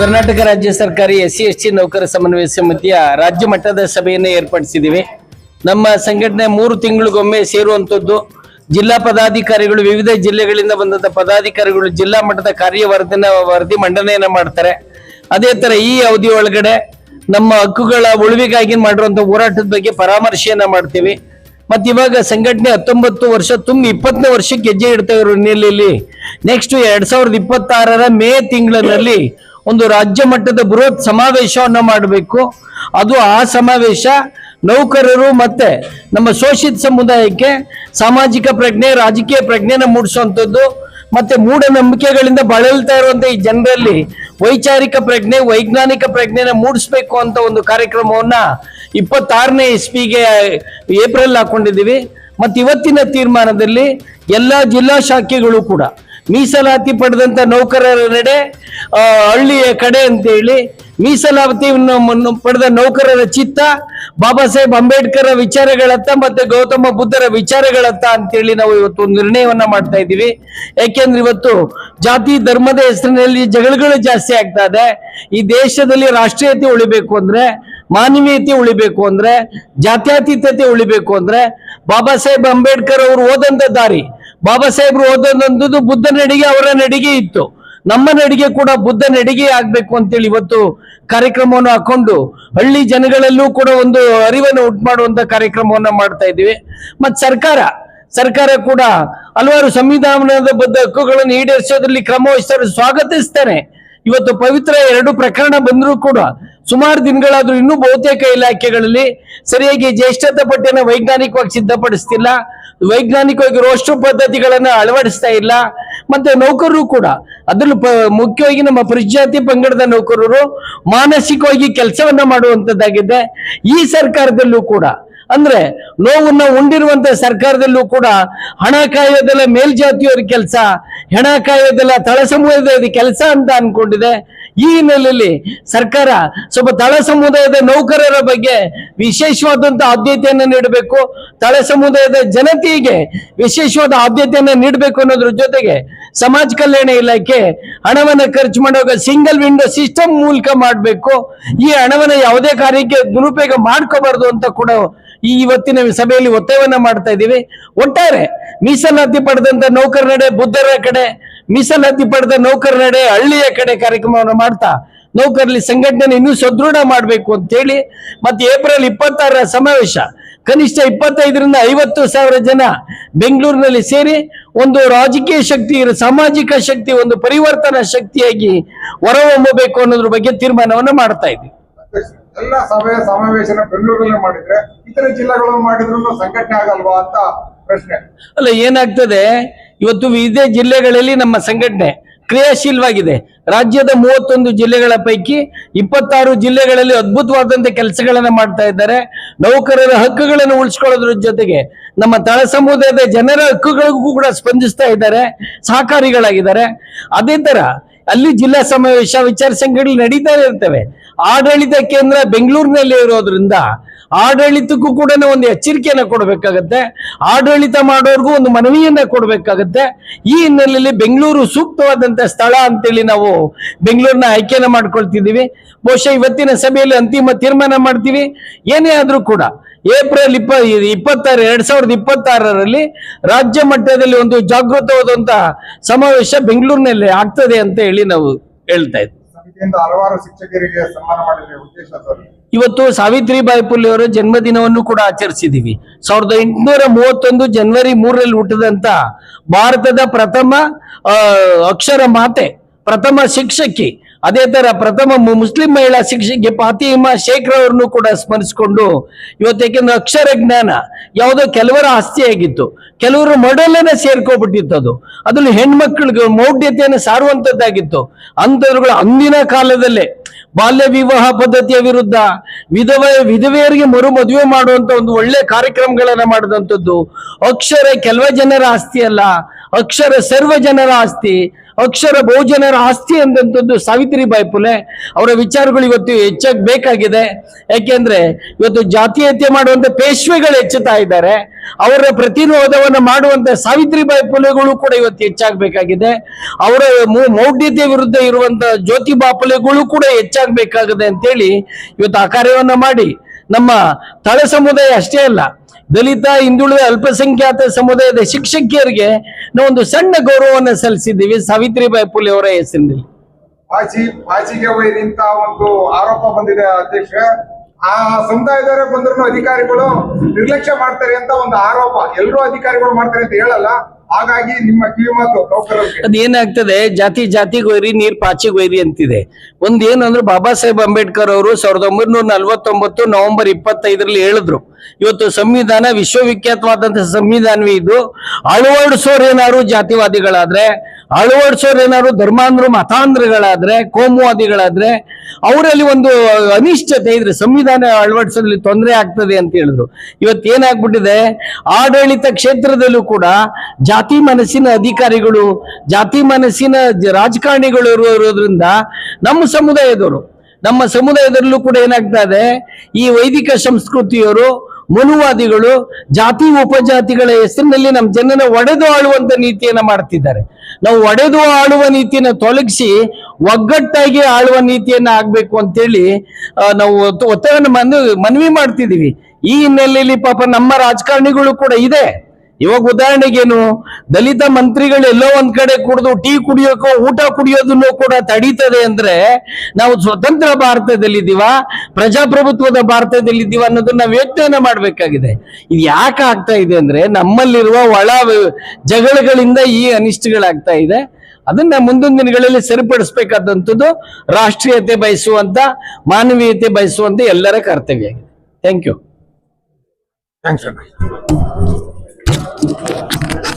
ಕರ್ನಾಟಕ ರಾಜ್ಯ ಸರ್ಕಾರಿ S C S T ನೌಕರ ಸಮನ್ವಯ ಸಮಿತಿಯ ರಾಜ್ಯ ಮಟ್ಟದ ಸಭೆಯನ್ನು ಏರ್ಪಡಿಸಿದ್ದೀವಿ. ನಮ್ಮ ಸಂಘಟನೆ ಮೂರು ತಿಂಗಳಿಗೊಮ್ಮೆ ಸೇರುವಂಥದ್ದು. ಜಿಲ್ಲಾ ಪದಾಧಿಕಾರಿಗಳು ವಿವಿಧ ಜಿಲ್ಲೆಗಳಿಂದ ಬಂದಂಥ ಪದಾಧಿಕಾರಿಗಳು ಜಿಲ್ಲಾ ಮಟ್ಟದ ಕಾರ್ಯವರ್ಧನ ವರದಿ ಮಂಡನೆಯನ್ನು ಮಾಡ್ತಾರೆ. ಅದೇ ಥರ ಈ ಅವಧಿ ಒಳಗಡೆ ನಮ್ಮ ಹಕ್ಕುಗಳ ಉಳಿವಿಗಾಗಿ ಮಾಡಿರುವಂತ ಹೋರಾಟದ ಬಗ್ಗೆ ಪರಾಮರ್ಶೆಯನ್ನು ಮಾಡ್ತೀವಿ. ಮತ್ತೆ ಇವಾಗ ಸಂಘಟನೆ ಹತ್ತೊಂಬತ್ತು ವರ್ಷ ತುಂಬಿ ಇಪ್ಪತ್ತನೇ ವರ್ಷಕ್ಕೆ ಹೆಜ್ಜೆ ಇಡ್ತಾ ಇರೋ ಹಿನ್ನೆಲೆಯಲ್ಲಿ ನೆಕ್ಸ್ಟ್ ಎರಡ್ ಸಾವಿರದ ಇಪ್ಪತ್ತಾರರ ಮೇ ತಿಂಗಳಲ್ಲಿ ಒಂದು ರಾಜ್ಯ ಮಟ್ಟದ ಬೃಹತ್ ಸಮಾವೇಶವನ್ನು ಮಾಡಬೇಕು. ಅದು ಆ ಸಮಾವೇಶ ನೌಕರರು ಮತ್ತೆ ನಮ್ಮ ಶೋಷಿತ ಸಮುದಾಯಕ್ಕೆ ಸಾಮಾಜಿಕ ಪ್ರಜ್ಞೆ, ರಾಜಕೀಯ ಪ್ರಜ್ಞೆನ ಮೂಡಿಸುವಂಥದ್ದು, ಮತ್ತೆ ಮೂಢನಂಬಿಕೆಗಳಿಂದ ಬಳಲ್ತಾ ಇರುವಂತ ಈ ಜನರಲ್ಲಿ ವೈಚಾರಿಕ ಪ್ರಜ್ಞೆ, ವೈಜ್ಞಾನಿಕ ಪ್ರಜ್ಞೆನ ಮೂಡಿಸ್ಬೇಕು ಅಂತ ಒಂದು ಕಾರ್ಯಕ್ರಮವನ್ನ ಇಪ್ಪತ್ತಾರನೇ ಇಸ್ವಿಗೆ ಏಪ್ರಿಲ್ ಹಾಕೊಂಡಿದ್ದೀವಿ. ಮತ್ತು ಇವತ್ತಿನ ತೀರ್ಮಾನದಲ್ಲಿ ಎಲ್ಲ ಜಿಲ್ಲಾ ಶಾಖೆಗಳು ಕೂಡ ಮೀಸಲಾತಿ ಪಡೆದಂತ ನೌಕರರ ನಡೆ ಹಳ್ಳಿಯ ಕಡೆ ಅಂತೇಳಿ ಮನ್ನು ಪಡೆದ ನೌಕರರ ಚಿತ್ತ, ಬಾಬಾ ಸಾಹೇಬ್ ಅಂಬೇಡ್ಕರ್ ವಿಚಾರಗಳತ್ತ ಮತ್ತೆ ಗೌತಮ ಬುದ್ಧರ ವಿಚಾರಗಳತ್ತ ಅಂತೇಳಿ ನಾವು ಇವತ್ತು ಒಂದು ನಿರ್ಣಯವನ್ನ ಮಾಡ್ತಾ ಇದ್ದೀವಿ. ಯಾಕೆಂದ್ರೆ ಇವತ್ತು ಜಾತಿ ಧರ್ಮದ ಹೆಸರಿನಲ್ಲಿ ಜಗಳಗಳು ಜಾಸ್ತಿ ಆಗ್ತಾ ಇದೆ. ಈ ದೇಶದಲ್ಲಿ ರಾಷ್ಟ್ರೀಯತೆ ಉಳಿಬೇಕು ಅಂದ್ರೆ, ಮಾನವೀಯತೆ ಉಳಿಬೇಕು ಅಂದ್ರೆ, ಜಾತ್ಯಾತೀತತೆ ಉಳಿಬೇಕು ಅಂದ್ರೆ, ಬಾಬಾ ಸಾಹೇಬ್ ಅಂಬೇಡ್ಕರ್ ಅವರು ಓದಂತ ದಾರಿ ಬಾಬಾ ಸಾಹೇಬ್ರು ಓದೋದಂಥದ್ದು ಬುದ್ಧ ನಡಿಗೆ ಅವರ ನಡಿಗೆ ಇತ್ತು. ನಮ್ಮ ನಡಿಗೆ ಕೂಡ ಬುದ್ಧ ನಡಿಗೆ ಆಗ್ಬೇಕು ಅಂತೇಳಿ ಇವತ್ತು ಕಾರ್ಯಕ್ರಮವನ್ನು ಹಾಕೊಂಡು ಹಳ್ಳಿ ಜನಗಳಲ್ಲೂ ಕೂಡ ಒಂದು ಅರಿವನ್ನು ಉಂಟು ಮಾಡುವಂತ ಕಾರ್ಯಕ್ರಮವನ್ನ ಮಾಡ್ತಾ ಇದ್ದೀವಿ. ಮತ್ ಸರ್ಕಾರ ಸರ್ಕಾರ ಕೂಡ ಹಲವಾರು ಸಂವಿಧಾನದ ಬದ್ಧ ಹಕ್ಕುಗಳನ್ನು ಈಡೇರಿಸೋದ್ರಲ್ಲಿ ಕ್ರಮ ವಹಿಸ್ತಾರೆ, ಸ್ವಾಗತಿಸ್ತಾರೆ. ಇವತ್ತು ಪವಿತ್ರ ಎರಡು ಪ್ರಕರಣ ಬಂದರೂ ಕೂಡ ಸುಮಾರು ದಿನಗಳಾದ್ರೂ ಇನ್ನೂ ಬಹುತೇಕ ಇಲಾಖೆಗಳಲ್ಲಿ ಸರಿಯಾಗಿ ಜ್ಯೇಷ್ಠತಾ ಪಟ್ಟಿಯನ್ನು ವೈಜ್ಞಾನಿಕವಾಗಿ ಸಿದ್ಧಪಡಿಸ್ತಿಲ್ಲ. ವೈಜ್ಞಾನಿಕವಾಗಿ ರೋಸ್ಟು ಪದ್ಧತಿಗಳನ್ನ ಅಳವಡಿಸ್ತಾ ಇಲ್ಲ. ಮತ್ತೆ ನೌಕರರು ಕೂಡ, ಅದರಲ್ಲೂ ಮುಖ್ಯವಾಗಿ ನಮ್ಮ ಪ್ರಜಾತಿ ಪಂಗಡದ ನೌಕರರು ಮಾನಸಿಕವಾಗಿ ಕೆಲಸವನ್ನ ಮಾಡುವಂತದ್ದಾಗಿದೆ. ಈ ಸರ್ಕಾರದಲ್ಲೂ ಕೂಡ, ಅಂದ್ರೆ ನೋವನ್ನ ಉಂಡಿರುವಂತ ಸರ್ಕಾರದಲ್ಲೂ ಕೂಡ ಹಣ ಕಾಯೋದೆಲ್ಲ ಮೇಲ್ಜಾತಿಯವರ ಕೆಲಸ, ಹೆಣ ಕಾಯೋದೆಲ್ಲ ತಳ ಸಮುದಾಯದ ಕೆಲಸ ಅಂತ ಅನ್ಕೊಂಡಿದೆ. ಈ ಹಿನ್ನೆಲೆಯಲ್ಲಿ ಸರ್ಕಾರ ಸ್ವಲ್ಪ ತಳ ಸಮುದಾಯದ ನೌಕರರ ಬಗ್ಗೆ ವಿಶೇಷವಾದಂತಹ ಆದ್ಯತೆಯನ್ನು ನೀಡಬೇಕು. ತಳ ಸಮುದಾಯದ ಜನತೆಗೆ ವಿಶೇಷವಾದ ಆದ್ಯತೆಯನ್ನು ನೀಡಬೇಕು ಅನ್ನೋದ್ರ ಜೊತೆಗೆ ಸಮಾಜ ಕಲ್ಯಾಣ ಇಲಾಖೆ ಹಣವನ್ನು ಖರ್ಚು ಮಾಡುವಾಗ ಸಿಂಗಲ್ ವಿಂಡೋ ಸಿಸ್ಟಮ್ ಮೂಲಕ ಮಾಡಬೇಕು. ಈ ಹಣವನ್ನು ಯಾವುದೇ ಕಾರ್ಯಕ್ಕೆ ದುರುಪಯೋಗ ಮಾಡ್ಕೋಬಾರ್ದು ಅಂತ ಕೂಡ ಈ ಇವತ್ತಿನ ಸಭೆಯಲ್ಲಿ ಒತ್ತಾಯವನ್ನ ಮಾಡ್ತಾ ಇದ್ದೀವಿ. ಒಟ್ಟಾರೆ ಮೀಸಲಾತಿ ಪಡೆದಂತ ನೌಕರ ನಡೆ ಬುದ್ಧರ ಕಡೆ, ಮೀಸಲಾತಿ ಪಡೆದ ನೌಕರ ನಡೆ ಹಳ್ಳಿಯ ಕಡೆ ಕಾರ್ಯಕ್ರಮವನ್ನು ಮಾಡ್ತಾ ನೌಕರಲ್ಲಿ ಸಂಘಟನೆ ಇನ್ನೂ ಸದೃಢ ಮಾಡಬೇಕು ಅಂತೇಳಿ ಮತ್ತೆ ಏಪ್ರಿಲ್ ಇಪ್ಪತ್ತಾರರ ಸಮಾವೇಶ, ಕನಿಷ್ಠ ಇಪ್ಪತ್ತೈದರಿಂದ ಐವತ್ತು ಸಾವಿರ ಜನ ಬೆಂಗಳೂರಿನಲ್ಲಿ ಸೇರಿ ಒಂದು ರಾಜಕೀಯ ಶಕ್ತಿ ಸಾಮಾಜಿಕ ಶಕ್ತಿ, ಒಂದು ಪರಿವರ್ತನಾ ಶಕ್ತಿಯಾಗಿ ಹೊರಹೊಮ್ಮಬೇಕು ಅನ್ನೋದ್ರ ಬಗ್ಗೆ ತೀರ್ಮಾನವನ್ನು ಮಾಡ್ತಾ ಇದ್ದೀವಿ. ಎಲ್ಲ ಸಭೆ ಸಮಾವೇಶನ ಬೆಂಗಳೂರಲ್ಲೇ ಮಾಡಿದ್ರೆ ಇತರ ಜಿಲ್ಲೆಗಳು ಮಾಡಿದ್ರು ಸಂಘಟನೆ ಆಗಲ್ವಾ ಅಂತ ಪ್ರಶ್ನೆ. ಅಲ್ಲ, ಏನಾಗ್ತದೆ? ಇವತ್ತು ವಿವಿಧ ಜಿಲ್ಲೆಗಳಲ್ಲಿ ನಮ್ಮ ಸಂಘಟನೆ ಕ್ರಿಯಾಶೀಲವಾಗಿದೆ. ರಾಜ್ಯದ ಮೂವತ್ತೊಂದು ಜಿಲ್ಲೆಗಳ ಪೈಕಿ ಇಪ್ಪತ್ತಾರು ಜಿಲ್ಲೆಗಳಲ್ಲಿ ಅದ್ಭುತವಾದಂತ ಕೆಲಸಗಳನ್ನ ಮಾಡ್ತಾ ಇದ್ದಾರೆ. ನೌಕರರ ಹಕ್ಕುಗಳನ್ನು ಉಳಿಸ್ಕೊಳ್ಳೋದ್ರ ಜೊತೆಗೆ ನಮ್ಮ ತಳ ಸಮುದಾಯದ ಜನರ ಹಕ್ಕುಗಳಿಗೂ ಕೂಡ ಸ್ಪಂದಿಸ್ತಾ ಇದ್ದಾರೆ, ಸಹಕಾರಿಗಳಾಗಿದ್ದಾರೆ. ಅದೇ ತರ ಅಲ್ಲಿ ಜಿಲ್ಲಾ ಸಮಾವೇಶ, ವಿಚಾರ ಸಂಘಟನೆ ನಡೀತಾ ಇರ್ತವೆ. ಆಡಳಿತ ಕೇಂದ್ರ ಬೆಂಗಳೂರಿನಲ್ಲಿ ಇರೋದ್ರಿಂದ ಆಡಳಿತಕ್ಕೂ ಕೂಡ ಒಂದು ಎಚ್ಚರಿಕೆಯನ್ನು ಕೊಡಬೇಕಾಗತ್ತೆ. ಆಡಳಿತ ಮಾಡೋರ್ಗೂ ಒಂದು ಮನವಿಯನ್ನ ಕೊಡಬೇಕಾಗತ್ತೆ. ಈ ಹಿನ್ನೆಲೆಯಲ್ಲಿ ಬೆಂಗಳೂರು ಸೂಕ್ತವಾದಂತ ಸ್ಥಳ ಅಂತೇಳಿ ನಾವು ಬೆಂಗಳೂರಿನ ಆಯ್ಕೆನ ಮಾಡ್ಕೊಳ್ತಿದ್ದೀವಿ. ಬಹುಶಃ ಇವತ್ತಿನ ಸಭೆಯಲ್ಲಿ ಅಂತಿಮ ತೀರ್ಮಾನ ಮಾಡ್ತೀವಿ. ಏನೇ ಆದ್ರೂ ಕೂಡ ಏಪ್ರಿಲ್ ಇಪ್ಪ, ಇಪ್ಪತ್ತಾರು, ಎರಡ್ ಸಾವಿರದ ಇಪ್ಪತ್ತಾರರಲ್ಲಿ ರಾಜ್ಯ ಮಟ್ಟದಲ್ಲಿ ಒಂದು ಜಾಗೃತವಾದಂತಹ ಸಮಾವೇಶ ಬೆಂಗಳೂರಿನಲ್ಲಿ ಆಗ್ತದೆ ಅಂತ ಹೇಳಿ ನಾವು ಹೇಳ್ತಾ ಇದ್ದೀವಿ ಸಮಿತಿಯಿಂದ ಹಲವಾರು ಶಿಕ್ಷಕರಿಗೆ ಸನ್ಮಾನ ಮಾಡಿದ್ರೆ ಉದ್ದೇಶ ಇವತ್ತು ಸಾವಿತ್ರಿಬಾಯಿ ಫುಲೆ ಅವರ ಜನ್ಮದಿನವನ್ನು ಕೂಡ ಆಚರಿಸಿದೀವಿ. ಸಾವಿರದ ಎಂಟುನೂರ ಮೂವತ್ತೊಂದು ಜನವರಿ ಮೂರರಲ್ಲಿ ಹುಟ್ಟಿದಂತ ಭಾರತದ ಪ್ರಥಮ ಅಕ್ಷರ ಮಾತೆ, ಪ್ರಥಮ ಶಿಕ್ಷಕಿ ಅದೇ ತರ ಪ್ರಥಮ ಮುಸ್ಲಿಂ ಮಹಿಳಾ ಶಿಕ್ಷಕಿ ಶೇಖರ್ ಅವರನ್ನು ಕೂಡ ಸ್ಮರಿಸಿಕೊಂಡು ಇವತ್ತು ಯಾಕೆಂದ್ರೆ ಅಕ್ಷರ ಜ್ಞಾನ ಯಾವುದೋ ಕೆಲವರ ಆಸ್ತಿಯಾಗಿತ್ತು ಕೆಲವರು ಮೊಡಲನ್ನ ಸೇರ್ಕೊಬಿಟ್ಟಿತ್ತು ಅದು ಅದ್ರಲ್ಲಿ ಹೆಣ್ಮಕ್ಳಿಗೆ ಮೌಢ್ಯತೆಯನ್ನು ಸಾರುವಂತದ್ದಾಗಿತ್ತು. ಅಂಥವ್ರುಗಳು ಅಂದಿನ ಕಾಲದಲ್ಲೇ ಬಾಲ್ಯ ವಿವಾಹ ಪದ್ಧತಿಯ ವಿರುದ್ಧ ವಿಧವ ವಿಧವೆಯರಿಗೆ ಮರು ಮದುವೆ ಮಾಡುವಂತ ಒಂದು ಒಳ್ಳೆ ಕಾರ್ಯಕ್ರಮಗಳನ್ನ ಮಾಡಿದಂಥದ್ದು. ಅಕ್ಷರ ಕೆಲವ ಜನರ ಆಸ್ತಿ ಅಲ್ಲ. ಅಕ್ಷರ ಸರ್ವ ಜನರ ಆಸ್ತಿ. ಅಕ್ಷರ ಬಹುಜನರ ಆಸ್ತಿ ಅಂದಂಥದ್ದು ಸಾವಿತ್ರಿಬಾಯಿ ಫುಲೆ ಅವರ ವಿಚಾರಗಳು ಇವತ್ತು ಹೆಚ್ಚಾಗಿ ಬೇಕಾಗಿದೆ. ಯಾಕೆಂದ್ರೆ ಇವತ್ತು ಜಾತೀಯತೆ ಮಾಡುವಂತ ಪೇಶ್ವೆಗಳು ಹೆಚ್ಚುತ್ತಾ ಇದ್ದಾರೆ. ಅವರ ಪ್ರತಿರೋಧವನ್ನು ಮಾಡುವಂತ ಸಾವಿತ್ರಿಬಾಯಿ ಪುಲೆಗಳು ಕೂಡ ಇವತ್ತು ಹೆಚ್ಚಾಗಬೇಕಾಗಿದೆ. ಅವರ ಮೌಢ್ಯತೆ ವಿರುದ್ಧ ಇರುವಂತಹ ಜ್ಯೋತಿಬಾ ಫುಲೆಗಳು ಕೂಡ ಹೆಚ್ಚಾಗಬೇಕಾಗಿದೆ ಅಂತೇಳಿ ಇವತ್ತು ಆ ಕಾರ್ಯವನ್ನ ಮಾಡಿ ನಮ್ಮ ತಳ ಸಮುದಾಯ ಅಷ್ಟೇ ಅಲ್ಲ, ದಲಿತ, ಹಿಂದುಳಿದ, ಅಲ್ಪಸಂಖ್ಯಾತ ಸಮುದಾಯದ ಶಿಕ್ಷಕಿಯರಿಗೆ ನಾವು ಒಂದು ಸಣ್ಣ ಗೌರವವನ್ನು ಸಲ್ಲಿಸಿದ್ದೀವಿ ಸಾವಿತ್ರಿಬಾಯಿ ಪುಲೆ ಅವರ ಹೆಸರಿನಲ್ಲಿ. ವೈರಿ ಅಂತ ಒಂದು ಆರೋಪ ಬಂದಿದೆ ಅಧ್ಯಕ್ಷ. ಆ ಸಮುದಾಯದವರೇ ಬಂದ್ರು ಅಧಿಕಾರಿಗಳು ನಿರ್ಲಕ್ಷ್ಯ ಮಾಡ್ತಾರೆ ಅಂತ ಒಂದು ಆರೋಪ. ಎಲ್ಲರೂ ಅಧಿಕಾರಿಗಳು ಮಾಡ್ತಾರೆ ಅಂತ ಹೇಳಲ್ಲ. ಹಾಗಾಗಿ ನಿಮ್ಮ ಕಿವಿ ಮಾತು ನೌಕರರಿಗೆ ಅದೇನಾಗ್ತದೆ ಜಾತಿ ಜಾತಿಗೆ ಒಯ್ರಿ ನೀರ್ ಪಾಚಿಗೆ ಒಯ್ರಿ ಅಂತಿದೆ. ಒಂದ್ ಏನು ಅಂದ್ರೆ ಬಾಬಾ ಸಾಹೇಬ್ ಅಂಬೇಡ್ಕರ್ ಅವರು ಸಾವಿರದ ಒಂಬೈನೂರ ನಲವತ್ತೊಂಬತ್ತು ನವೆಂಬರ್ ಇಪ್ಪತ್ತೈದರಲ್ಲಿ ಹೇಳಿದ್ರು. ಇವತ್ತು ಸಂವಿಧಾನ ವಿಶ್ವವಿಖ್ಯಾತವಾದಂತಹ ಸಂವಿಧಾನವೇ ಇದು. ಅಳವಡಿಸೋರು ಏನಾದ್ರು ಜಾತಿವಾದಿಗಳಾದ್ರೆ ಅಳವಡಿಸೋರು ಏನಾದ್ರು ಧರ್ಮಾಂಧ್ರ ಮತಾಂಧ್ರಗಳಾದ್ರೆ, ಕೋಮುವಾದಿಗಳಾದ್ರೆ, ಅವರಲ್ಲಿ ಒಂದು ಅನಿಶ್ಚತೆ ಇದ್ರೆ ಸಂವಿಧಾನ ಅಳವಡಿಸೋದ್ರಲ್ಲಿ ತೊಂದರೆ ಆಗ್ತದೆ ಅಂತ ಹೇಳಿದ್ರು. ಇವತ್ತು ಏನಾಗ್ಬಿಟ್ಟಿದೆ? ಆಡಳಿತ ಕ್ಷೇತ್ರದಲ್ಲೂ ಕೂಡ ಜಾತಿ ಮನಸ್ಸಿನ ಅಧಿಕಾರಿಗಳು, ಜಾತಿ ಮನಸ್ಸಿನ ರಾಜಕಾರಣಿಗಳು ಇರೋ- ಇರೋದ್ರಿಂದ ನಮ್ಮ ಸಮುದಾಯದವರು, ನಮ್ಮ ಸಮುದಾಯದಲ್ಲೂ ಕೂಡ ಏನಾಗ್ತಾ ಇದೆ? ಈ ವೈದಿಕ ಸಂಸ್ಕೃತಿಯವರು, ಮನುವಾದಿಗಳು, ಜಾತಿ ಉಪಜಾತಿಗಳ ಹೆಸರಿನಲ್ಲಿ ನಮ್ಮ ಜನನ ಒಡೆದು ಆಳುವಂತ ನೀತಿಯನ್ನ ಮಾಡ್ತಿದ್ದಾರೆ. ನಾವು ಒಡೆದು ಆಳುವ ನೀತಿಯನ್ನ ತೊಲಗಿಸಿ ಒಗ್ಗಟ್ಟಾಗಿ ಆಳುವ ನೀತಿಯನ್ನ ಆಗ್ಬೇಕು ಅಂತೇಳಿ ನಾವು ಒತ್ತ- ಒತ್ತಡವನ್ನು ಮನ ಮನವಿ ಮಾಡ್ತಿದೀವಿ ಈ ಹಿನ್ನೆಲೆಯಲ್ಲಿ ಪಾಪ ನಮ್ಮ ರಾಜಕಾರಣಿಗಳು ಕೂಡ ಇದೆ. ಇವಾಗ ಉದಾಹರಣೆಗೇನು, ದಲಿತ ಮಂತ್ರಿಗಳು ಎಲ್ಲೋ ಒಂದ್ ಕಡೆ ಕುಡಿದು ಟೀ ಕುಡಿಯೋಕೋ, ಊಟ ಕುಡಿಯೋದನ್ನು ಕೂಡ ತಡೀತದೆ ಅಂದ್ರೆ ನಾವು ಸ್ವತಂತ್ರ ಭಾರತದಲ್ಲಿದ್ದೀವ, ಪ್ರಜಾಪ್ರಭುತ್ವದ ಭಾರತದಲ್ಲಿದ್ದೀವ ಅನ್ನೋದನ್ನ ನಾವು ಯೋಚನೆ ಮಾಡ್ಬೇಕಾಗಿದೆ. ಇದು ಯಾಕೆ ಆಗ್ತಾ ಇದೆ ಅಂದ್ರೆ ನಮ್ಮಲ್ಲಿರುವ ಒಳ ಜಗಳಗಳಿಂದ ಈ ಅನಿಷ್ಟಗಳಾಗ್ತಾ ಇದೆ. ಅದನ್ನ ಮುಂದಿನ ದಿನಗಳಲ್ಲಿ ಸರಿಪಡಿಸ್ಬೇಕಾದಂಥದ್ದು ರಾಷ್ಟ್ರೀಯತೆ ಬಯಸುವಂತ, ಮಾನವೀಯತೆ ಬಯಸುವಂತ ಎಲ್ಲರ ಕರ್ತವ್ಯ ಆಗಿದೆ. Thank you thanks